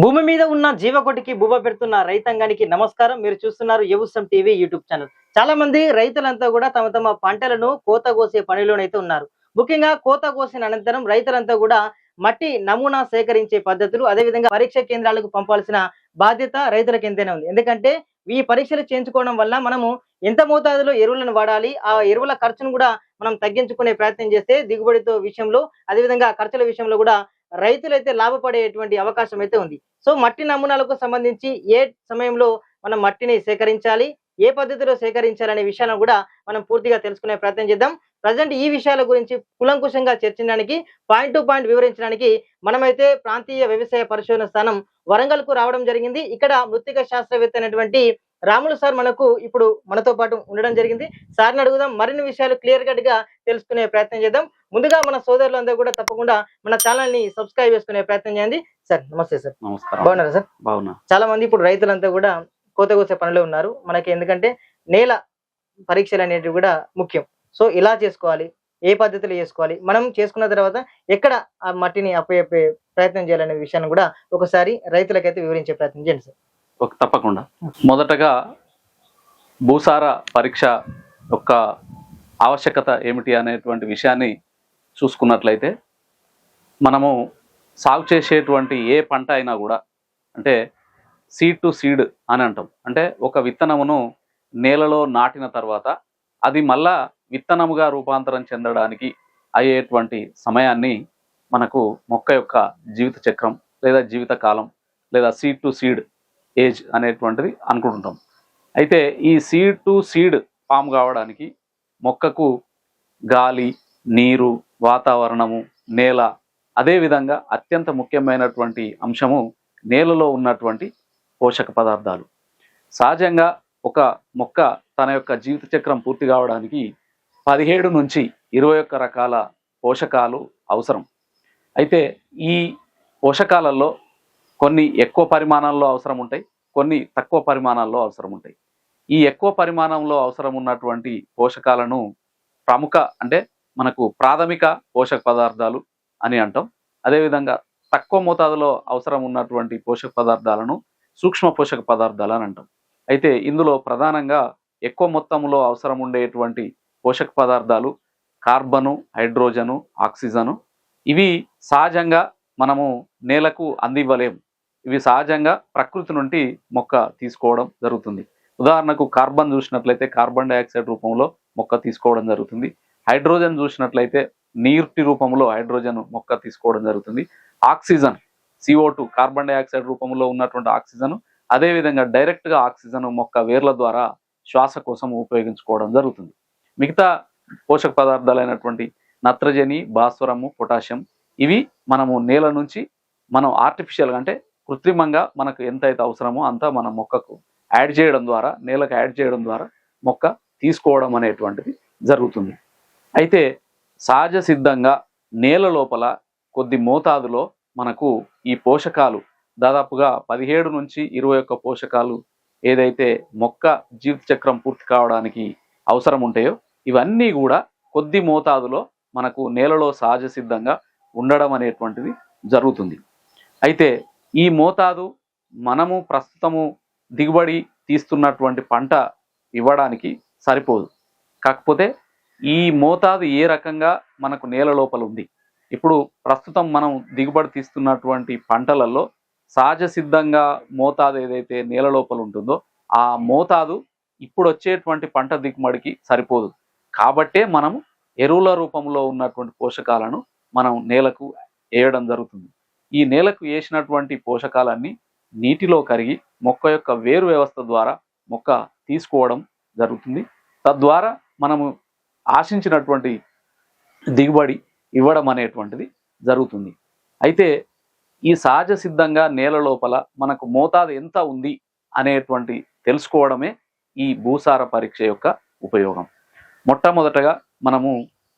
భూమి మీద ఉన్న జీవకోటికి బువ్వ పెడుతున్న రైతాంగానికి నమస్కారం. మీరు చూస్తున్నారు యవుసం టీవీ యూట్యూబ్ ఛానల్. చాలా మంది రైతులంతా కూడా తమ తమ పంటలను కోత కోసే పనిలోనైతే ఉన్నారు. ముఖ్యంగా కోత కోసిన అనంతరం రైతులంతా కూడా మట్టి నమూనా సేకరించే పద్ధతులు అదేవిధంగా పరీక్ష కేంద్రాలకు పంపాల్సిన బాధ్యత రైతులకు ఎంతైనా ఉంది. ఎందుకంటే ఈ పరీక్షలు చేయించుకోవడం వల్ల మనము ఎంత మోతాదులో ఎరువులను వాడాలి ఆ ఎరువుల ఖర్చును కూడా మనం తగ్గించుకునే ప్రయత్నం చేస్తే దిగుబడితో విషయంలో అదేవిధంగా ఖర్చుల విషయంలో కూడా రైతులైతే లాభపడేటువంటి అవకాశం అయితే ఉంది. సో మట్టి నమూనాలకు సంబంధించి ఏ సమయంలో మనం మట్టిని సేకరించాలి ఏ పద్ధతిలో సేకరించాలనే విషయాలను కూడా మనం పూర్తిగా తెలుసుకునే ప్రయత్నం చేద్దాం. ప్రజెంట్ ఈ విషయాల గురించి కులంకుశంగా చర్చించడానికి పాయింట్ టు పాయింట్ వివరించడానికి మనమైతే ప్రాంతీయ వ్యవసాయ పరిశోధన స్థానం వరంగల్కు రావడం జరిగింది. ఇక్కడ మృతిక శాస్త్రవేత్త అయినటువంటి రాములు సార్ మనకు ఇప్పుడు మనతో పాటు ఉండడం జరిగింది. సార్ని అడుగుదాం మరిన్ని విషయాలు క్లియర్ కట్గా తెలుసుకునే ప్రయత్నం చేద్దాం. ముందుగా మన సోదరులందరూ కూడా తప్పకుండా మన ఛానల్ని సబ్స్క్రైబ్ చేసుకునే ప్రయత్నం చేయండి. సార్ నమస్తే సార్. నమస్కారం. బాగున్నారా సార్? బాగున్నా. చాలా మంది ఇప్పుడు రైతులంతా కూడా కోత కోసే పనిలో ఉన్నారు. మనకి ఎందుకంటే నేల పరీక్షలు అనేటివి కూడా ముఖ్యం. సో ఇలా చేసుకోవాలి ఏ పద్ధతిలో చేసుకోవాలి మనం చేసుకున్న తర్వాత ఎక్కడ ఆ మట్టిని అప్పయ్యే ప్రయత్నం చేయాలనే విషయాన్ని కూడా ఒకసారి రైతులకైతే వివరించే ప్రయత్నం చేయండి సార్. ఒక తప్పకుండా. మొదటగా భూసార పరీక్ష యొక్క ఆవశ్యకత ఏమిటి అనేటువంటి విషయాన్ని చూసుకున్నట్లయితే మనము సాగు చేసేటువంటి ఏ పంట అయినా కూడా అంటే సీడ్ టు సీడ్ అని అంటాం. అంటే ఒక విత్తనమును నేలలో నాటిన తర్వాత అది మళ్ళా విత్తనముగా రూపాంతరం చెందడానికి అయ్యేటువంటి సమయాన్ని మనకు మొక్క యొక్క జీవిత చక్రం లేదా జీవిత కాలం లేదా సీడ్ టు సీడ్ ఏజ్ అనేటువంటిది అనుకుంటుంటాం. అయితే ఈ సీడ్ టు సీడ్ ఫామ్ కావడానికి మొక్కకు గాలి నీరు వాతావరణము నేల అదేవిధంగా అత్యంత ముఖ్యమైనటువంటి అంశము నేలలో ఉన్నటువంటి పోషక పదార్థాలు. సహజంగా ఒక మొక్క తన యొక్క జీవిత చక్రం పూర్తి కావడానికి పదిహేడు నుంచి ఇరవై ఒక్క రకాల పోషకాలు అవసరం. అయితే ఈ పోషకాలలో కొన్ని ఎక్కువ పరిమాణాల్లో అవసరం ఉంటాయి. కొన్ని తక్కువ పరిమాణాల్లో అవసరం ఉంటాయి ఈ ఎక్కువ పరిమాణంలో అవసరం ఉన్నటువంటి పోషకాలను ప్రముఖ అంటే మనకు ప్రాథమిక పోషక పదార్థాలు అని అంటాం. అదేవిధంగా తక్కువ మోతాదులో అవసరం ఉన్నటువంటి పోషక పదార్థాలను సూక్ష్మ పోషక పదార్థాలు అని అంటాం. అయితే ఇందులో ప్రధానంగా ఎక్కువ మొత్తంలో అవసరం ఉండేటువంటి పోషక పదార్థాలు కార్బను హైడ్రోజను ఆక్సిజను ఇవి సహజంగా మనము నేలకు అందివ్వలేము. ఇవి సహజంగా ప్రకృతి నుండి మొక్క తీసుకోవడం జరుగుతుంది. ఉదాహరణకు కార్బన్ చూసినట్లయితే కార్బన్ డైఆక్సైడ్ రూపంలో మొక్క తీసుకోవడం జరుగుతుంది. హైడ్రోజన్ చూసినట్లయితే నీటి రూపంలో హైడ్రోజన్ మొక్క తీసుకోవడం జరుగుతుంది. Oxygen CO two carbon dioxide రూపంలో ఉన్నటువంటి ఆక్సిజన్ అదేవిధంగా డైరెక్ట్గా ఆక్సిజన్ మొక్క వేర్ల ద్వారా శ్వాస కోసం ఉపయోగించుకోవడం జరుగుతుంది. మిగతా పోషక పదార్థాలైనటువంటి నత్రజని భాస్వరము పొటాషియం ఇవి మనము నేల నుంచి మనం ఆర్టిఫిషియల్గా అంటే కృత్రిమంగా మనకు ఎంత అయితే అవసరమో అంతా మన మొక్కకు యాడ్ చేయడం ద్వారా నేలకు యాడ్ చేయడం ద్వారా మొక్క తీసుకోవడం అనేటువంటిది జరుగుతుంది. అయితే సహజ సిద్ధంగా నేల లోపల కొద్ది మోతాదులో మనకు ఈ పోషకాలు దాదాపుగా పదిహేడు నుంచి ఇరవై ఒక్క పోషకాలు ఏదైతే మొక్క జీవిత చక్రం పూర్తి కావడానికి అవసరం ఉంటాయో ఇవన్నీ కూడా కొద్ది మోతాదులో మనకు నేలలో సహజ సిద్ధంగా ఉండడం అనేటువంటిది జరుగుతుంది. అయితే ఈ మోతాదు మనము ప్రస్తుతము దిగుబడి తీస్తున్నటువంటి పంట ఇవ్వడానికి సరిపోదు. కాకపోతే ఈ మోతాదు ఏ రకంగా మనకు నేల లోపల ఉంది? ఇప్పుడు ప్రస్తుతం మనం దిగుబడి తీస్తున్నటువంటి పంటలలో సహజ సిద్ధంగా మోతాదు ఏదైతే నేల లోపల ఉంటుందో ఆ మోతాదు ఇప్పుడు వచ్చేటువంటి పంట దిగుబడికి సరిపోదు. కాబట్టే మనము ఎరువుల రూపంలో ఉన్నటువంటి పోషకాలను మనం నేలకు వేయడం జరుగుతుంది. ఈ నేలకు వేసినటువంటి పోషకాలన్నీ నీటిలో కరిగి మొక్క యొక్క వేరు వ్యవస్థ ద్వారా మొక్క తీసుకోవడం జరుగుతుంది. తద్వారా మనము ఆశించినటువంటి దిగుబడి ఇవ్వడం అనేటువంటిది జరుగుతుంది. అయితే ఈ సహజ సిద్ధంగా నేల లోపల మనకు మోతాదు ఎంత ఉంది అనేటువంటి తెలుసుకోవడమే ఈ భూసార పరీక్ష యొక్క ఉపయోగం. మొట్టమొదటగా మనము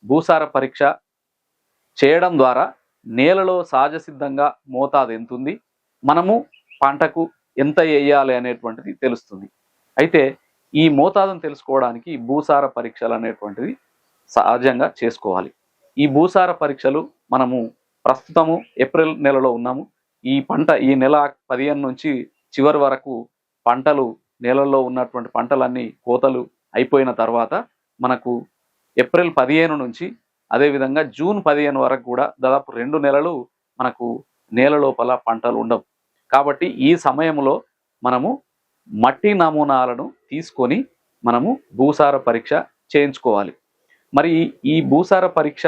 భూసార పరీక్ష చేయడం ద్వారా నేలలో సహజ సిద్ధంగా మోతాదు ఎంత ఉంది మనము పంటకు ఎంత వేయాలి అనేటువంటిది తెలుస్తుంది. అయితే ఈ మోతాదును తెలుసుకోవడానికి భూసార పరీక్షలు అనేటువంటిది సహజంగా చేసుకోవాలి. ఈ భూసార పరీక్షలు మనము ప్రస్తుతము ఏప్రిల్ నెలలో ఉన్నాము. ఈ పంట ఈ నెల పదిహేను నుంచి చివరి వరకు పంటలు నేలల్లో ఉన్నటువంటి పంటలన్నీ కోతలు అయిపోయిన తర్వాత మనకు ఏప్రిల్ పదిహేను నుంచి అదేవిధంగా జూన్ పదిహేను వరకు కూడా దాదాపు రెండు నెలలు మనకు నేల లోపల పంటలు ఉండవు. కాబట్టి ఈ సమయంలో మనము మట్టి నమూనాలను తీసుకొని మనము భూసార పరీక్ష చేయించుకోవాలి. మరి ఈ- భూసార పరీక్ష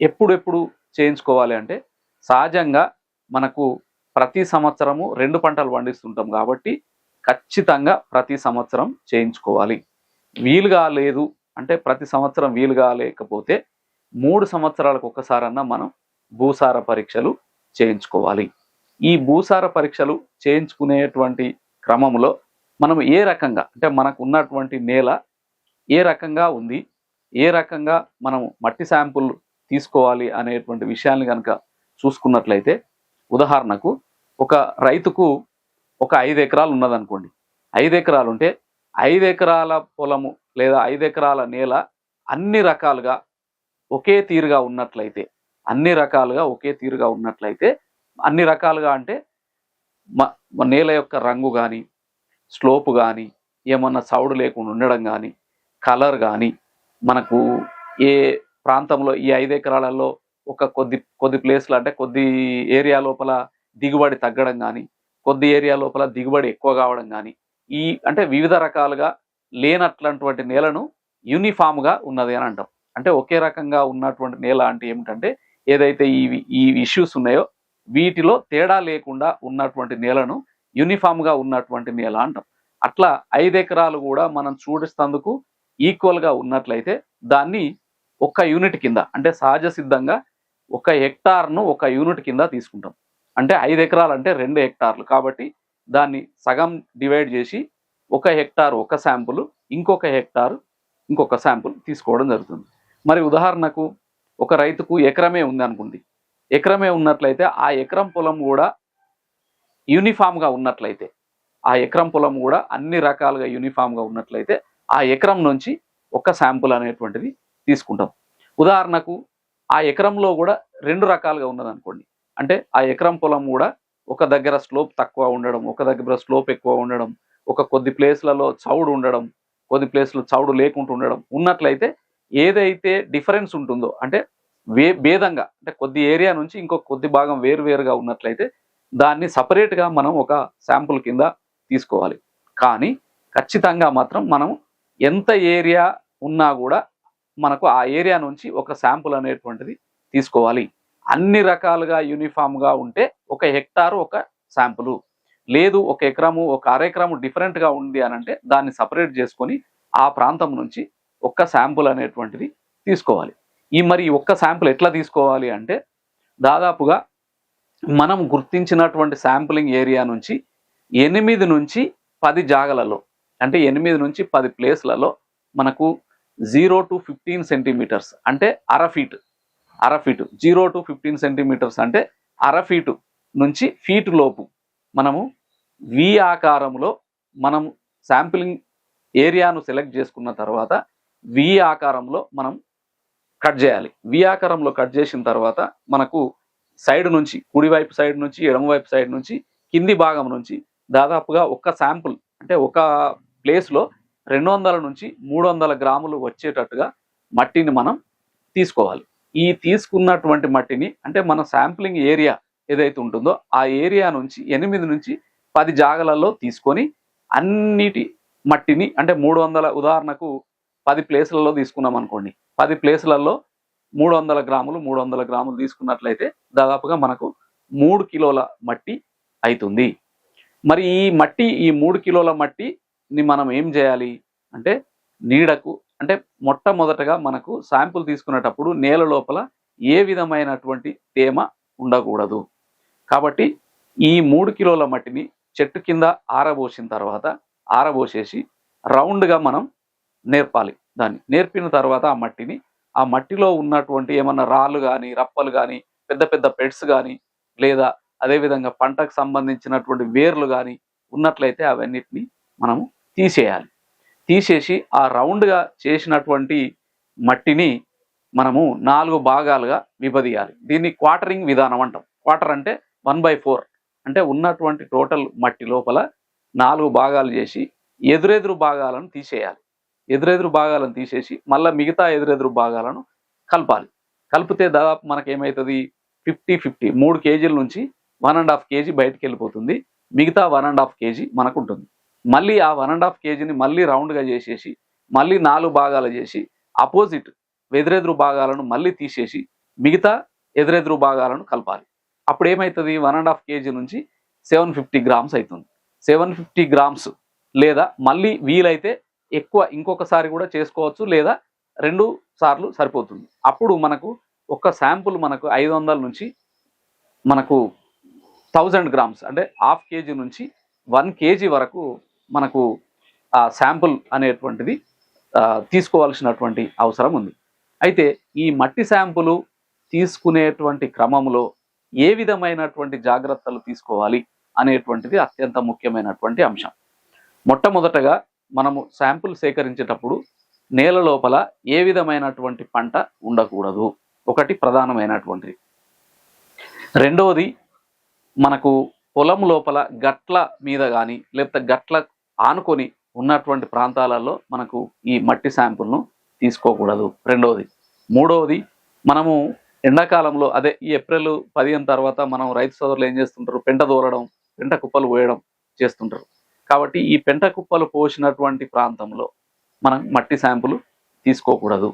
ఎప్పుడెప్పుడు చేయించుకోవాలి అంటే సహజంగా మనకు ప్రతి సంవత్సరము రెండు పంటలు పండిస్తుంటాం కాబట్టి ఖచ్చితంగా ప్రతి సంవత్సరం చేయించుకోవాలి. వీలు కాలేదు అంటే ప్రతి సంవత్సరం వీలు కాలేకపోతే మూడు సంవత్సరాలకు ఒకసారన్నా మనం భూసార పరీక్షలు చేయించుకోవాలి. ఈ భూసార పరీక్షలు చేయించుకునేటువంటి క్రమంలో మనం ఏ రకంగా అంటే మనకు ఉన్నటువంటి నేల ఏ రకంగా ఉంది ఏ రకంగా మనం మట్టి శాంపుల్ తీసుకోవాలి అనేటువంటి విషయాన్ని కనుక చూసుకున్నట్లయితే ఉదాహరణకు ఒక రైతుకు ఒక ఐదు ఎకరాలు ఉన్నదనుకోండి. ఐదు ఎకరాలు ఉంటే ఐదు ఎకరాల పొలము లేదా ఐదు ఎకరాల నేల అన్ని రకాలుగా ఒకే తీరుగా ఉన్నట్లయితే అన్ని రకాలుగా ఒకే తీరుగా ఉన్నట్లయితే అన్ని రకాలుగా అంటే మ- నేల యొక్క రంగు కానీ స్లోప్ కానీ ఏమన్నా సౌడు లేకుండా ఉండడం కానీ కలర్ కానీ మనకు ఏ ప్రాంతంలో ఈ ఐదు ఎకరాలలో ఒక కొద్ది కొద్ది ప్లేస్లు అంటే కొద్ది ఏరియా లోపల దిగుబడి తగ్గడం కానీ కొద్ది ఏరియా లోపల దిగుబడి ఎక్కువ కావడం కానీ ఈ అంటే వివిధ రకాలుగా లేనట్లాంటి నేలను యూనిఫామ్గా ఉన్నది అని అంటాం. అంటే ఒకే రకంగా ఉన్నటువంటి నేల అంటే ఏమిటంటే ఏదైతే ఈ ఈ ఇష్యూస్ ఉన్నాయో వీటిలో తేడా లేకుండా ఉన్నటువంటి నేలను యూనిఫామ్గా ఉన్నటువంటి నేల అంటాం. అట్లా ఐదు ఎకరాలు కూడా మనం చూడిస్తందుకు ఈక్వల్గా ఉన్నట్లయితే దాన్ని ఒక యూనిట్ కింద అంటే సహజ సిద్ధంగా ఒక హెక్టార్ను ఒక యూనిట్ కింద తీసుకుంటాం. అంటే ఐదు ఎకరాలు అంటే రెండు హెక్టార్లు కాబట్టి దాన్ని సగం డివైడ్ చేసి ఒక హెక్టార్ ఒక శాంపుల్ ఇంకొక హెక్టార్ ఇంకొక శాంపుల్ తీసుకోవడం జరుగుతుంది. మరి ఉదాహరణకు ఒక రైతుకు ఎకరమే ఉంది అనుకుంది ఎకరమే ఉన్నట్లయితే ఆ ఎకరం పొలం కూడా యూనిఫామ్గా ఉన్నట్లయితే ఆ ఎకరం పొలం కూడా అన్ని రకాలుగా యూనిఫామ్గా ఉన్నట్లయితే ఆ ఎకరం నుంచి ఒక శాంపుల్ అనేటువంటిది తీసుకుంటాం. ఉదాహరణకు ఆ ఎకరంలో కూడా రెండు రకాలుగా ఉన్నదనుకోండి అంటే ఆ ఎకరం పొలం కూడా ఒక దగ్గర స్లోప్ తక్కువ ఉండడం ఒక దగ్గర స్లోప్ ఎక్కువ ఉండడం ఒక కొద్ది ప్లేస్లలో చౌడు ఉండడం కొద్ది ప్లేస్లు చౌడు లేకుండా ఉండడం ఉన్నట్లయితే ఏదైతే డిఫరెన్స్ ఉంటుందో అంటే వే భేదంగా అంటే కొద్ది ఏరియా నుంచి ఇంకో కొద్ది భాగం వేరు వేరుగా ఉన్నట్లయితే దాన్ని సపరేట్గా మనం ఒక శాంపుల్ కింద తీసుకోవాలి. కానీ ఖచ్చితంగా మాత్రం మనం ఎంత ఏరియా ఉన్నా కూడా మనకు ఆ ఏరియా నుంచి ఒక శాంపుల్ అనేటువంటిది తీసుకోవాలి. అన్ని రకాలుగా యూనిఫామ్గా ఉంటే ఒక హెక్టారు ఒక శాంపులు. లేదు ఒక ఎకరము ఒక అర ఎకరము డిఫరెంట్గా ఉంది అని అంటే దాన్ని సపరేట్ చేసుకొని ఆ ప్రాంతం నుంచి ఒక్క శాంపుల్ అనేటువంటిది తీసుకోవాలి. ఈ మరి ఒక్క శాంపుల్ ఎట్లా తీసుకోవాలి అంటే దాదాపుగా మనం గుర్తించినటువంటి శాంపులింగ్ ఏరియా నుంచి ఎనిమిది నుంచి పది జాగలలో అంటే ఎనిమిది నుంచి పది ప్లేస్లలో మనకు జీరో టు ఫిఫ్టీన్ సెంటీమీటర్స్ అంటే అర ఫీట్ అర feet zero to fifteen centimeters అంటే అర ఫీటు నుంచి ఫీట్ లోపు మనము వి ఆకారంలో మనం శాంపిలింగ్ ఏరియాను సెలెక్ట్ చేసుకున్న తర్వాత వి ఆకారంలో మనం కట్ చేయాలి. వి ఆకారంలో కట్ చేసిన తర్వాత మనకు సైడ్ నుంచి కుడివైపు సైడ్ నుంచి ఎడమవైపు సైడ్ నుంచి కింది భాగం నుంచి దాదాపుగా ఒక శాంపుల్ అంటే ఒక ప్లేస్లో రెండు వందల నుంచి మూడు వందల గ్రాములు వచ్చేటట్టుగా మట్టిని మనం తీసుకోవాలి. ఈ తీసుకున్నటువంటి మట్టిని అంటే మన శాంప్లింగ్ ఏరియా ఏదైతే ఉంటుందో ఆ ఏరియా నుంచి ఎనిమిది నుంచి పది జాగలలో తీసుకొని అన్నిటి మట్టిని అంటే మూడు వందల ఉదాహరణకు పది ప్లేసులలో తీసుకున్నాం అనుకోండి. పది ప్లేసులలో మూడు వందల గ్రాములు మూడు వందల గ్రాములు తీసుకున్నట్లయితే దాదాపుగా మనకు మూడు కిలోల మట్టి అవుతుంది మరి ఈ మట్టి ఈ మూడు కిలోల మట్టిని మనం ఏం చేయాలి? అంటే నీడకు అంటే మొట్టమొదటగా మనకు శాంపుల్ తీసుకునేటప్పుడు నేల లోపల ఏ విధమైనటువంటి తేమ ఉండకూడదు. కాబట్టి ఈ మూడు కిలోల మట్టిని చెట్టు కింద ఆరబోసిన తర్వాత ఆరబోసేసి రౌండ్గా మనం నేర్పాలి. దాన్ని నేర్పిన తర్వాత ఆ మట్టిని ఆ మట్టిలో ఉన్నటువంటి ఏమన్నా రాళ్ళు కానీ రప్పలు కానీ పెద్ద పెద్ద పెట్స్ కానీ లేదా అదేవిధంగా పంటకు సంబంధించినటువంటి వేర్లు కానీ ఉన్నట్లయితే అవన్నిటిని మనము తీసేయాలి. తీసేసి ఆ రౌండ్గా చేసినటువంటి మట్టిని మనము నాలుగు భాగాలుగా విభదీయాలి. దీన్ని క్వార్టరింగ్ విధానం అంటాం. క్వార్టర్ అంటే వన్ బై ఫోర్. అంటే ఉన్నటువంటి టోటల్ మట్టి లోపల నాలుగు భాగాలు చేసి ఎదురెదురు భాగాలను తీసేయాలి. ఎదురెదురు భాగాలను తీసేసి మళ్ళీ మిగతా ఎదురెదురు భాగాలను కలపాలి. కలిపితే దాదాపు మనకి ఏమవుతుంది ఫిఫ్టీ ఫిఫ్టీ మూడు కేజీల నుంచి వన్ అండ్ హాఫ్ కేజీ బయటకు వెళ్ళిపోతుంది మిగతా వన్ అండ్ హాఫ్ కేజీ మనకు ఉంటుంది మళ్ళీ ఆ వన్ అండ్ హాఫ్ కేజీని మళ్ళీ రౌండ్గా చేసేసి మళ్ళీ నాలుగు భాగాలు చేసి అపోజిట్ ఎదురెదురు భాగాలను మళ్ళీ తీసేసి మిగతా ఎదురెదురు భాగాలను కలపాలి. అప్పుడు ఏమవుతుంది వన్ అండ్ హాఫ్ కేజీ నుంచి సెవెన్ ఫిఫ్టీ గ్రామ్స్ అవుతుంది సెవెన్ ఫిఫ్టీ గ్రామ్స్ లేదా మళ్ళీ వీలైతే ఎక్కువ ఇంకొకసారి కూడా చేసుకోవచ్చు లేదా రెండు సార్లు సరిపోతుంది. అప్పుడు మనకు ఒక శాంపుల్ మనకు ఐదు వందల నుంచి మనకు థౌజండ్ గ్రామ్స్ అంటే హాఫ్ కేజీ నుంచి వన్ కేజీ వరకు మనకు ఆ శాంపుల్ అనేటువంటిది తీసుకోవాల్సినటువంటి అవసరం ఉంది. అయితే ఈ మట్టి శాంపులు తీసుకునేటువంటి క్రమంలో ఏ విధమైనటువంటి జాగ్రత్తలు తీసుకోవాలి అనేటువంటిది అత్యంత ముఖ్యమైనటువంటి అంశం. మొట్టమొదటగా మనము శాంపుల్ సేకరించేటప్పుడు నేల లోపల ఏ విధమైనటువంటి పంట ఉండకూడదు. ఒకటి ప్రధానమైనటువంటిది. రెండవది మనకు పొలం లోపల గట్ల మీద కానీ లేకపోతే గట్ల ఆనుకొని ఉన్నటువంటి ప్రాంతాలలో మనకు ఈ మట్టి శాంపుల్ను తీసుకోకూడదు. రెండవది. మూడవది మనము ఎండాకాలంలో అదే ఈ ఏప్రిల్ పదిహేను తర్వాత మనం రైతు సోదరులు ఏం చేస్తుంటారు? పెంట దూరడం పెంట కుప్పలు పోయడం చేస్తుంటారు. కాబట్టి ఈ పెంట కుప్పలు పోసినటువంటి ప్రాంతంలో మనం మట్టి శాంపుల్ తీసుకోకూడదు.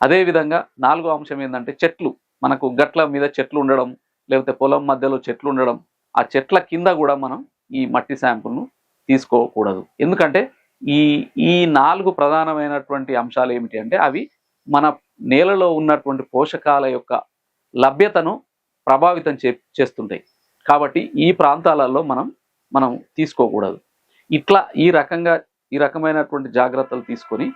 అదేవిధంగా నాలుగో అంశం ఏంటంటే చెట్లు. మనకు గట్ల మీద చెట్లు ఉండడం లేకపోతే పొలం మధ్యలో చెట్లు ఉండడం ఆ చెట్ల కింద కూడా మనం ఈ మట్టి శాంపుల్ను తీసుకోకూడదు. ఎందుకంటే ఈ ఈ నాలుగు ప్రధానమైనటువంటి అంశాలు ఏమిటి అంటే అవి మన నేలలో ఉన్నటువంటి పోషకాల యొక్క లభ్యతను ప్రభావితం చే చేస్తుంటాయి. కాబట్టి ఈ ప్రాంతాలలో మనం మనం తీసుకోకూడదు. ఇట్లా ఈ రకంగా ఈ రకమైనటువంటి జాగ్రత్తలు తీసుకొని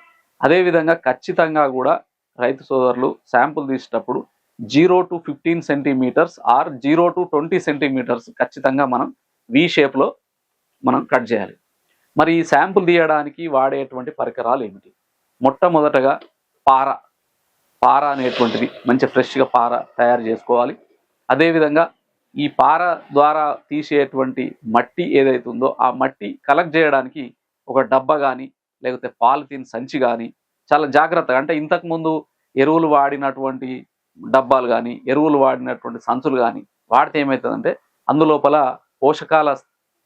అదేవిధంగా ఖచ్చితంగా కూడా రైతు సోదరులు శాంపుల్ తీసేటప్పుడు zero to fifteen centimeters or zero to twenty centimeters ఖచ్చితంగా మనం వి షేప్లో మనం కట్ చేయాలి. మరి ఈ శాంపుల్ తీయడానికి వాడేటువంటి పరికరాలు ఏమిటి? మొట్టమొదటగా పార. పార అనేటువంటిది మంచి ఫ్రెష్గా పార తయారు చేసుకోవాలి. అదేవిధంగా ఈ పార ద్వారా తీసేటువంటి మట్టి ఏదైతే ఉందో ఆ మట్టి కలెక్ట్ చేయడానికి ఒక డబ్బా కానీ లేకపోతే పాలిథిన్ సంచి కానీ చాలా జాగ్రత్తగా అంటే ఇంతకుముందు ఎరువులు వాడినటువంటి డబ్బాలు కానీ ఎరువులు వాడినటువంటి సంచులు కానీ వాడితే ఏమవుతుందంటే అందులోపల పోషకాల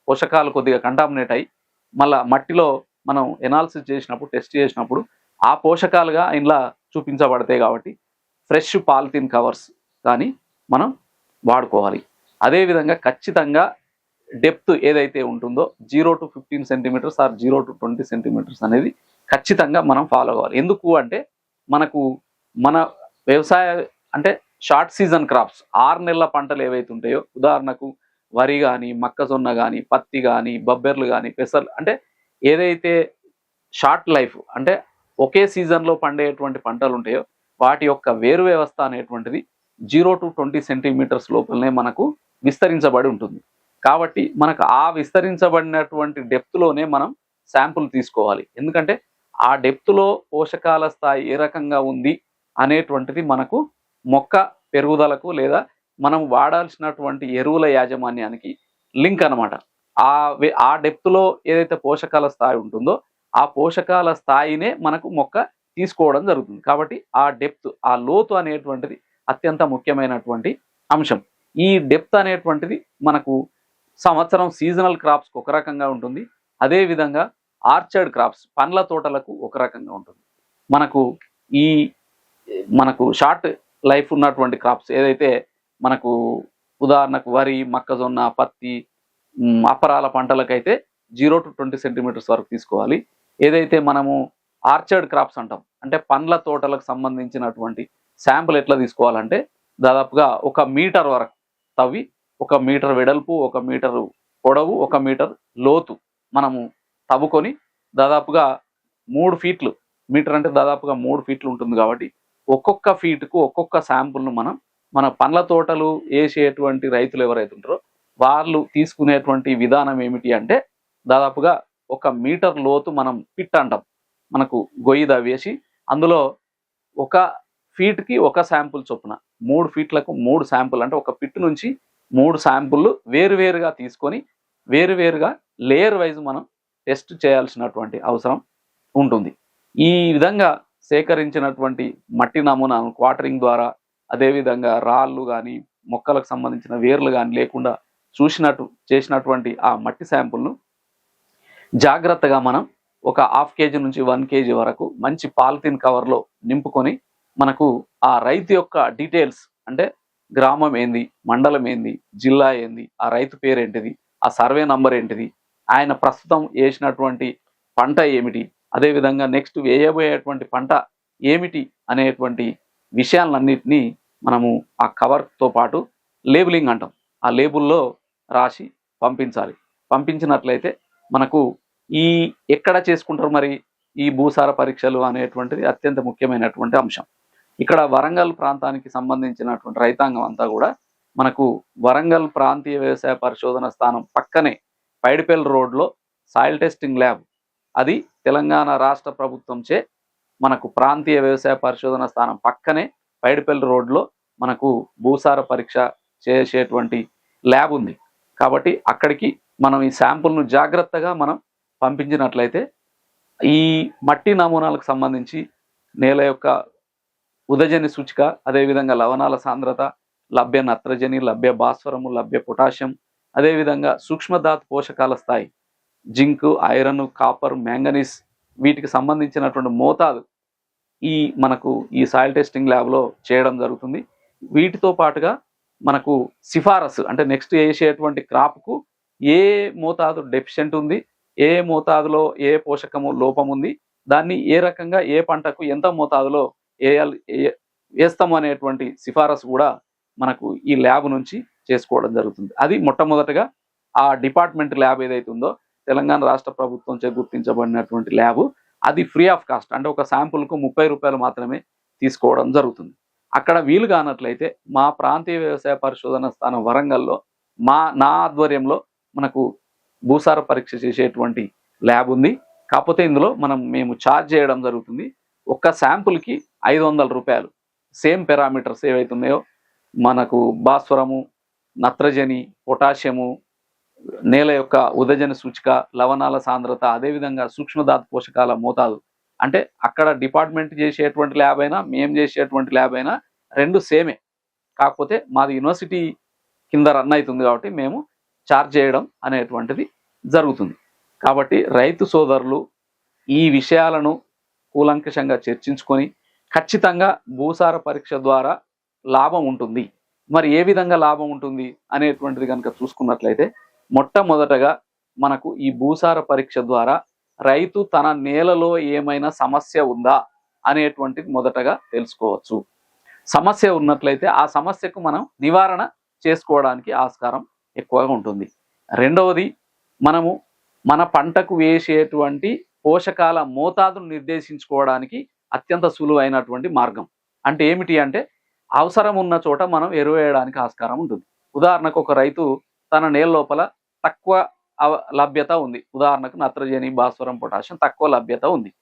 పోషకాలు కొద్దిగా కంటామినేట్ అయ్యి మళ్ళా మట్టిలో మనం ఎనాలిసిస్ చేసినప్పుడు టెస్ట్ చేసినప్పుడు ఆ పోషకాలుగా ఇంట్లో చూపించబడతాయి కాబట్టి ఫ్రెష్ పాలిథిన్ కవర్స్ కానీ మనం వాడుకోవాలి. అదేవిధంగా ఖచ్చితంగా డెప్త్ ఏదైతే ఉంటుందో zero to fifteen centimeters or zero to twenty centimeters అనేది ఖచ్చితంగా మనం ఫాలో అవ్వాలి. ఎందుకు అంటే మనకు మన వ్యవసాయ అంటే షార్ట్ సీజన్ క్రాప్స్ ఆరు నెలల పంటలు ఏవైతే ఉంటాయో ఉదాహరణకు వరి కానీ మొక్కజొన్న కానీ పత్తి కానీ బొబ్బెర్లు కానీ పెసర్లు అంటే ఏదైతే షార్ట్ లైఫ్ అంటే ఒకే సీజన్లో పండేటువంటి పంటలు ఉంటాయో వాటి యొక్క వేరు వ్యవస్థ అనేటువంటిది జీరో టు ట్వంటీ సెంటీమీటర్స్ లోపలనే మనకు విస్తరించబడి ఉంటుంది. కాబట్టి మనకు ఆ విస్తరించబడినటువంటి డెప్త్లోనే మనం శాంపుల్ తీసుకోవాలి. ఎందుకంటే ఆ డెప్త్లో పోషకాల స్థాయి ఏ రకంగా ఉంది అనేటువంటిది మనకు మొక్క పెరుగుదలకు లేదా మనం వాడాల్సినటువంటి ఎరువుల యాజమాన్యానికి లింక్ అన్నమాట. ఆ ఆ డెప్త్లో ఏదైతే పోషకాల స్థాయి ఉంటుందో ఆ పోషకాల స్థాయినే మనకు మొక్క తీసుకోవడం జరుగుతుంది. కాబట్టి ఆ డెప్త్ ఆ లోతు అనేటువంటిది అత్యంత ముఖ్యమైనటువంటి అంశం. ఈ డెప్త్ అనేటువంటిది మనకు సంవత్సరం సీజనల్ క్రాప్స్కి ఒక రకంగా ఉంటుంది. అదేవిధంగా ఆర్చర్డ్ క్రాప్స్ పండ్ల తోటలకు ఒక రకంగా ఉంటుంది. మనకు ఈ మనకు షార్ట్ లైఫ్ ఉన్నటువంటి క్రాప్స్ ఏదైతే మనకు ఉదాహరణకు వరి మొక్కజొన్న పత్తి అపరాల పంటలకైతే జీరో టు ట్వంటీ సెంటీమీటర్స్ వరకు తీసుకోవాలి. ఏదైతే మనము ఆర్చర్డ్ క్రాప్స్ అంటాం అంటే పండ్ల తోటలకు సంబంధించినటువంటి శాంపుల్ ఎట్లా తీసుకోవాలంటే దాదాపుగా ఒక మీటర్ వరకు తవ్వి ఒక మీటర్ వెడల్పు ఒక మీటర్ పొడవు ఒక మీటర్ లోతు మనము తవ్వుకొని దాదాపుగా మూడు ఫీట్లు మీటర్ అంటే దాదాపుగా మూడు ఫీట్లు ఉంటుంది కాబట్టి ఒక్కొక్క ఫీట్కు ఒక్కొక్క శాంపుల్ను మనం మన పండ్ల తోటలు వేసేటువంటి రైతులు ఎవరైతే ఉంటారో వాళ్ళు తీసుకునేటువంటి విధానం ఏమిటి అంటే దాదాపుగా ఒక మీటర్ లోతు మనం పిట్ అంటాం. మనకు గొయ్యి దవ్వేసి అందులో ఒక ఫీట్కి ఒక శాంపుల్ చొప్పున. మూడు ఫీట్లకు మూడు శాంపుల్. అంటే ఒక పిట్ నుంచి మూడు శాంపుళ్ళు వేరువేరుగా తీసుకొని వేరువేరుగా లేయర్ వైజ్ మనం టెస్ట్ చేయాల్సినటువంటి అవసరం ఉంటుంది. ఈ విధంగా సేకరించినటువంటి మట్టి నమూనాను క్వాటరింగ్ ద్వారా అదేవిధంగా రాళ్ళు కానీ మొక్కలకు సంబంధించిన వేర్లు కానీ లేకుండా చూసినట్టు చేసినటువంటి ఆ మట్టి శాంపుల్ను జాగ్రత్తగా మనం ఒక హాఫ్ కేజీ నుంచి వన్ కేజీ వరకు మంచి పాలిథిన్ కవర్లో నింపుకొని మనకు ఆ రైతు యొక్క డీటెయిల్స్ అంటే గ్రామం ఏంది మండలం ఏంది జిల్లా ఏంది ఆ రైతు పేరు ఏంటిది ఆ సర్వే నంబర్ ఏంటిది ఆయన ప్రస్తుతం వేసినటువంటి పంట ఏమిటి అదేవిధంగా నెక్స్ట్ వేయబోయేటువంటి పంట ఏమిటి అనేటువంటి విషయాలన్నింటినీ మనము ఆ కవర్తో పాటు లేబులింగ్ అంటాం. ఆ లేబుల్లో రాసి పంపించాలి. పంపించినట్లయితే మనకు ఈ ఎక్కడ చేసుకుంటారు మరి ఈ భూసార పరీక్షలు అనేటువంటిది అత్యంత ముఖ్యమైనటువంటి అంశం. ఇక్కడ వరంగల్ ప్రాంతానికి సంబంధించినటువంటి రైతాంగం అంతా కూడా మనకు వరంగల్ ప్రాంతీయ వ్యవసాయ పరిశోధన స్థానం పక్కనే పైడిపల్లి రోడ్లో సాయిల్ టెస్టింగ్ ల్యాబ్. అది తెలంగాణ రాష్ట్ర ప్రభుత్వంచే మనకు ప్రాంతీయ వ్యవసాయ పరిశోధన స్థానం పక్కనే పైడిపల్లి రోడ్లో మనకు భూసార పరీక్ష చేసేటువంటి ల్యాబ్ ఉంది. కాబట్టి అక్కడికి మనం ఈ శాంపుల్ను జాగ్రత్తగా మనం పంపించినట్లయితే ఈ మట్టి నమూనాలకు సంబంధించి నేల యొక్క ఉదజని సూచిక అదేవిధంగా లవణాల సాంద్రత లభ్య నత్రజని లభ్య భాస్వరము లభ్య పొటాషియం అదేవిధంగా సూక్ష్మధాతు పోషకాల స్థాయి జింక్ ఐరన్ కాపర్ మ్యాంగనీస్ వీటికి సంబంధించినటువంటి మోతాదు ఈ మనకు ఈ సాయిల్ టెస్టింగ్ ల్యాబ్లో చేయడం జరుగుతుంది. వీటితో పాటుగా మనకు సిఫారసు అంటే నెక్స్ట్ వేసేటువంటి క్రాప్కు ఏ మోతాదు డెఫిషియెంట్ ఉంది ఏ మోతాదులో ఏ పోషకము లోపం ఉంది దాన్ని ఏ రకంగా ఏ పంటకు ఎంత మోతాదులో వేయాలి ఏ- వేస్తాము అనేటువంటి సిఫారసు కూడా మనకు ఈ ల్యాబ్ నుంచి చేసుకోవడం జరుగుతుంది. అది మొట్టమొదటగా ఆ డిపార్ట్మెంట్ ల్యాబ్ ఏదైతే ఉందో తెలంగాణ రాష్ట్ర ప్రభుత్వంచే గుర్తించబడినటువంటి ల్యాబ్ అది ఫ్రీ ఆఫ్ కాస్ట్ అంటే ఒక శాంపుల్కు ముప్పై రూపాయలు మాత్రమే తీసుకోవడం జరుగుతుంది. అక్కడ వీలు కానట్లయితే మా ప్రాంతీయ వ్యవసాయ పరిశోధన స్థానం వరంగల్లో మా నా ఆధ్వర్యంలో మనకు భూసార పరీక్ష చేసేటువంటి ల్యాబ్ ఉంది. కాకపోతే ఇందులో మనం మేము ఛార్జ్ చేయడం జరుగుతుంది. ఒక్క శాంపుల్కి ఐదు వందల రూపాయలు. సేమ్ పారామీటర్స్ ఏవైతున్నాయో? మనకు భాస్వరము నత్రజని పొటాషియము నేల యొక్క ఉదజన సూచిక లవణాల సాంద్రత అదేవిధంగా సూక్ష్మధాతు పోషకాల మోతాదు. అంటే అక్కడ డిపార్ట్మెంట్ చేసేటువంటి ల్యాబ్ అయినా మేము చేసేటువంటి ల్యాబ్ అయినా రెండు సేమే. కాకపోతే మాది యూనివర్సిటీ కింద రన్ అవుతుంది కాబట్టి మేము చార్జ్ చేయడం అనేటువంటిది జరుగుతుంది. కాబట్టి రైతు సోదరులు ఈ విషయాలను కూలంకషంగా చర్చించుకొని ఖచ్చితంగా భూసార పరీక్ష ద్వారా లాభం ఉంటుంది. మరి ఏ విధంగా లాభం ఉంటుంది అనేటువంటిది కనుక చూసుకున్నట్లయితే మొట్టమొదటగా మనకు ఈ భూసార పరీక్ష ద్వారా రైతు తన నేలలో ఏమైనా సమస్య ఉందా అనేటువంటిది మొదటగా తెలుసుకోవచ్చు. సమస్య ఉన్నట్లయితే ఆ సమస్యకు మనం నివారణ చేసుకోవడానికి ఆస్కారం ఎక్కువగా ఉంటుంది. రెండవది మనము మన పంటకు వేసేటువంటి పోషకాల మోతాదును నిర్దేశించుకోవడానికి అత్యంత సులువైనటువంటి మార్గం. అంటే ఏమిటి అంటే అవసరం ఉన్న చోట మనం ఎరువేయడానికి ఆస్కారం ఉంటుంది. ఉదాహరణకు ఒక రైతు తన నేల లోపల తక్కువ అవ- లభ్యత ఉంది. ఉదాహరణకు నత్రజని భాస్వరం పొటాషియం తక్కువ లభ్యత ఉంది.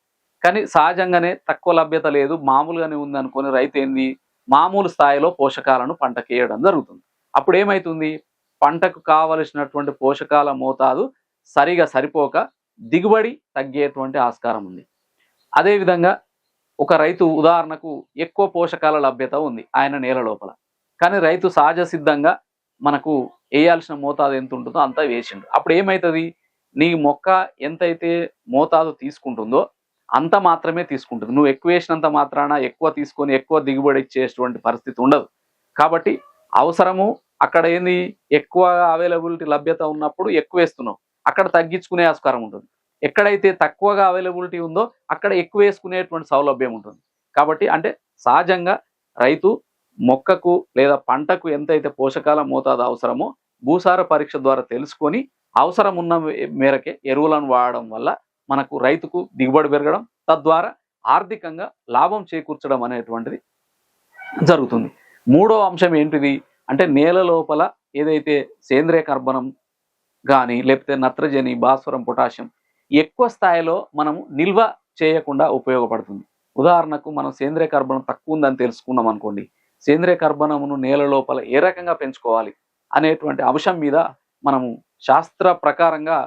కానీ సహజంగానే తక్కువ లభ్యత లేదు మామూలుగానే ఉంది అనుకుని రైతు ఏంది? మామూలు స్థాయిలో పోషకాలను పంటకి వేయడం జరుగుతుంది. అప్పుడు ఏమవుతుంది పంటకు కావలసినటువంటి పోషకాల మోతాదు సరిగా సరిపోక దిగుబడి తగ్గేటువంటి ఆస్కారం ఉంది. అదేవిధంగా ఒక రైతు ఉదాహరణకు ఎక్కువ పోషకాల లభ్యత ఉంది ఆయన నేల లోపల. కానీ రైతు సహజ సిద్ధంగా మనకు వేయాల్సిన మోతాదు ఎంత ఉంటుందో అంతా వేసిండు. అప్పుడు ఏమవుతుంది నీ మొక్క ఎంతైతే మోతాదు తీసుకుంటుందో అంత మాత్రమే తీసుకుంటుంది. నువ్వు ఎక్కువ వేసినంత మాత్రాన ఎక్కువ తీసుకొని ఎక్కువ దిగుబడి ఇచ్చేటువంటి పరిస్థితి ఉండదు. కాబట్టి అవసరము అక్కడ ఏంది? ఎక్కువ అవైలబిలిటీ లభ్యత ఉన్నప్పుడు ఎక్కువ వేస్తున్నావు. అక్కడ తగ్గించుకునే ఆస్కారం ఉంటుంది. ఎక్కడైతే తక్కువగా అవైలబిలిటీ ఉందో అక్కడ ఎక్కువ వేసుకునేటువంటి సౌలభ్యం ఉంటుంది. కాబట్టి అంటే సహజంగా రైతు మొక్కకు లేదా పంటకు ఎంతైతే పోషకాల మోతాదు అవసరమో భూసార పరీక్ష ద్వారా తెలుసుకొని అవసరం ఉన్న మేరకే ఎరువులను వాడడం వల్ల మనకు రైతుకు దిగుబడి పెరగడం తద్వారా ఆర్థికంగా లాభం చేకూర్చడం అనేటువంటిది జరుగుతుంది. మూడో అంశం ఏంటిది? అంటే నేల లోపల ఏదైతే సేంద్రియ కర్బనం కానీ లేకపోతే నత్రజని భాస్వరం పొటాషియం ఎక్కువ స్థాయిలో మనము నిల్వ చేయకుండా ఉపయోగపడుతుంది. ఉదాహరణకు మనం సేంద్రియ కర్బనం తక్కువ ఉందని తెలుసుకున్నాం అనుకోండి. సేంద్రియ కర్బనమును నేల లోపల ఏ రకంగా పెంచుకోవాలి అనేటువంటి అంశం మీద మనము శాస్త్ర ప్రకారంగా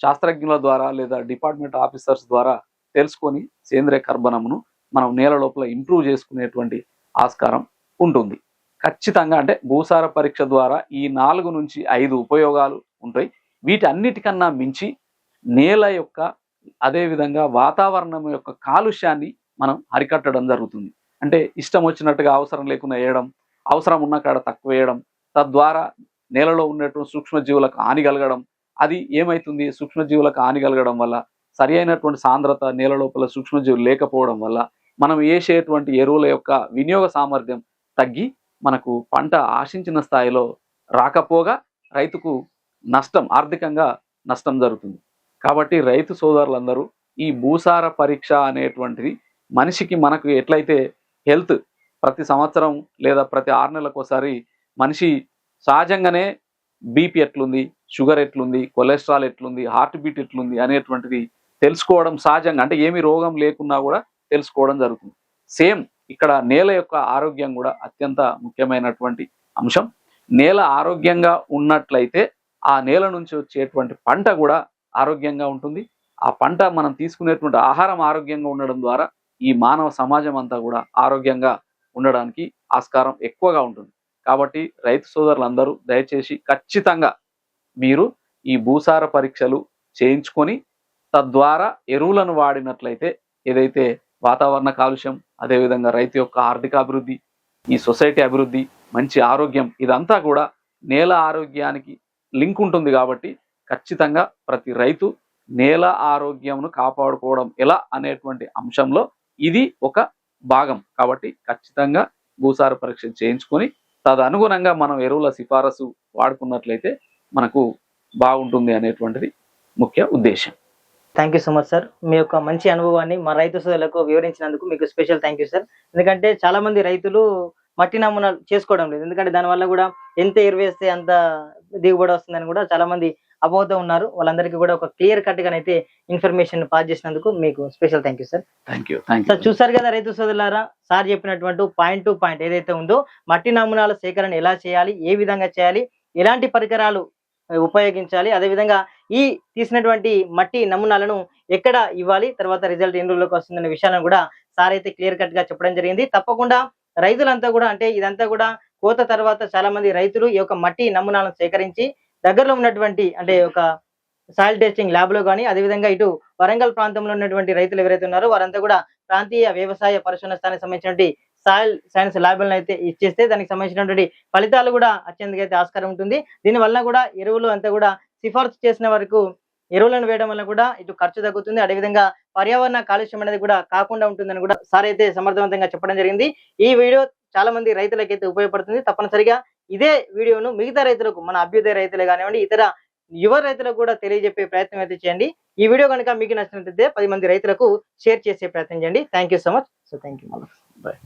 శాస్త్రజ్ఞుల ద్వారా లేదా డిపార్ట్మెంట్ ఆఫీసర్స్ ద్వారా తెలుసుకొని సేంద్రియ కర్బనమును మనం నేల లోపల ఇంప్రూవ్ చేసుకునేటువంటి ఆస్కారం ఉంటుంది. ఖచ్చితంగా అంటే భూసార పరీక్ష ద్వారా ఈ నాలుగు నుంచి ఐదు ఉపయోగాలు ఉంటాయి. వీటన్నిటికన్నా మించి నేల యొక్క అదేవిధంగా వాతావరణం యొక్క కాలుష్యాన్ని మనం అరికట్టడం జరుగుతుంది. అంటే ఇష్టం వచ్చినట్టుగా అవసరం లేకుండా వేయడం అవసరం ఉన్న కాడ తక్కువ వేయడం తద్వారా నేలలో ఉన్నటువంటి సూక్ష్మజీవులకు హాని కలగడం అది ఏమైతుంది? సూక్ష్మజీవులకు హాని కలగడం వల్ల సరి అయినటువంటి సాంద్రత నేల లోపల సూక్ష్మజీవులు లేకపోవడం వల్ల మనం వేసేటువంటి ఎరువుల యొక్క వినియోగ సామర్థ్యం తగ్గి మనకు పంట ఆశించిన స్థాయిలో రాకపోగా రైతుకు నష్టం ఆర్థికంగా నష్టం జరుగుతుంది. కాబట్టి రైతు సోదరులందరూ ఈ భూసార పరీక్ష అనేటువంటిది మనిషికి మనకు ఎట్లయితే హెల్త్ ప్రతి సంవత్సరం లేదా ప్రతి ఆరు నెలలకు ఒకసారి మనిషి సహజంగానే బీపీ ఎట్లుంది షుగర్ ఎట్లుంది కొలెస్ట్రాల్ ఎట్లుంది హార్ట్ బీట్ ఎట్లుంది అనేటువంటిది తెలుసుకోవడం సహజంగా అంటే ఏమి రోగం లేకున్నా కూడా తెలుసుకోవడం జరుగుతుంది. సేమ్ ఇక్కడ నేల యొక్క ఆరోగ్యం కూడా అత్యంత ముఖ్యమైనటువంటి అంశం. నేల ఆరోగ్యంగా ఉన్నట్లయితే ఆ నేల నుంచి వచ్చేటువంటి పంట కూడా ఆరోగ్యంగా ఉంటుంది. ఆ పంట మనం తీసుకునేటువంటి ఆహారం ఆరోగ్యంగా ఉండడం ద్వారా ఈ మానవ సమాజం అంతా కూడా ఆరోగ్యంగా ఉండడానికి ఆస్కారం ఎక్కువగా ఉంటుంది. కాబట్టి రైతు సోదరులందరూ దయచేసి ఖచ్చితంగా మీరు ఈ భూసార పరీక్షలు చేయించుకొని తద్వారా ఎరువులను వాడినట్లయితే ఏదైతే వాతావరణ కాలుష్యం అదేవిధంగా రైతు యొక్క ఆర్థిక అభివృద్ధి ఈ సొసైటీ అభివృద్ధి మంచి ఆరోగ్యం ఇదంతా కూడా నేల ఆరోగ్యానికి లింక్ ఉంటుంది కాబట్టి ఖచ్చితంగా ప్రతి రైతు నేల ఆరోగ్యంను కాపాడుకోవడం ఎలా అనేటువంటి అంశంలో ఇది ఒక భాగం. కాబట్టి ఖచ్చితంగా భూసార పరీక్ష చేయించుకొని తదనుగుణంగా మనం ఎరువుల సిఫారసు వాడుకున్నట్లయితే మనకు బాగుంటుంది అనేటువంటిది ముఖ్య ఉద్దేశం. Thank you so much sir మీ యొక్క మంచి అనుభవాన్ని మా రైతు సోదరులకు వివరించినందుకు మీకు స్పెషల్ థ్యాంక్ యూ సార్ ఎందుకంటే చాలామంది రైతులు మట్టి నమూనాలు చేసుకోవడం లేదు. ఎందుకంటే దానివల్ల కూడా ఎంత ఎరువేస్తే అంత దిగుబడి వస్తుందని కూడా చాలా మంది అపోహతో ఉన్నారు. వాళ్ళందరికీ కూడా ఒక క్లియర్ కట్ గానైతే ఇన్ఫర్మేషన్ పాస్ చేసినందుకు మీకు special thank you sir. Thank you sir చూసారు కదా రైతు సోదరులారా సార్ చెప్పినటువంటి పాయింట్ టు పాయింట్ ఏదైతే ఉందో మట్టి నమూనాల సేకరణ ఎలా చేయాలి ఏ విధంగా చేయాలి ఎలాంటి పరికరాలు ఉపయోగించాలి అదేవిధంగా ఈ తీసినటువంటి మట్టి నమూనాలను ఎక్కడ ఇవ్వాలి తర్వాత రిజల్ట్ ఎన్ని రోజులకు వస్తుందనే విషయాలను కూడా సార్ అయితే క్లియర్ కట్గా చెప్పడం జరిగింది. తప్పకుండా రైతులంతా కూడా అంటే ఇదంతా కూడా కోత తర్వాత చాలా మంది రైతులు ఈ యొక్క మట్టి నమూనాలను సేకరించి దగ్గరలో ఉన్నటువంటి అంటే ఒక సాయిల్ టెస్టింగ్ ల్యాబ్లో కానీ అదేవిధంగా ఇటు వరంగల్ ప్రాంతంలో ఉన్నటువంటి రైతులు ఎవరైతే ఉన్నారో వారంతా కూడా ప్రాంతీయ వ్యవసాయ పరిశోధన స్థానికి సంబంధించినటువంటి సాయిల్ సైన్స్ ల్యాబ్లను అయితే ఇచ్చేస్తే దానికి సంబంధించినటువంటి ఫలితాలు కూడా అత్యంతగా అయితే ఆస్కారం ఉంటుంది. దీని కూడా ఎరువులు అంతా కూడా సిఫార్సు చేసిన వరకు ఎరువులను వేయడం వల్ల కూడా ఇటు ఖర్చు తగ్గుతుంది. అదేవిధంగా పర్యావరణ కాలుష్యం అనేది కూడా కాకుండా ఉంటుందని కూడా సార్ అయితే సమర్థవంతంగా చెప్పడం జరిగింది. ఈ వీడియో చాలా మంది రైతులకైతే ఉపయోగపడుతుంది. తప్పనిసరిగా ఇదే వీడియోను మిగతా రైతులకు మన అభ్యుదయ రైతులే కానివ్వండి ఇతర యువ రైతులకు కూడా తెలియజెప్పే ప్రయత్నం అయితే చేయండి. ఈ వీడియో కనుక మీకు నచ్చినట్లయితే పది మంది రైతులకు షేర్ చేసే ప్రయత్నం చేయండి. Thank you so much so thank you bye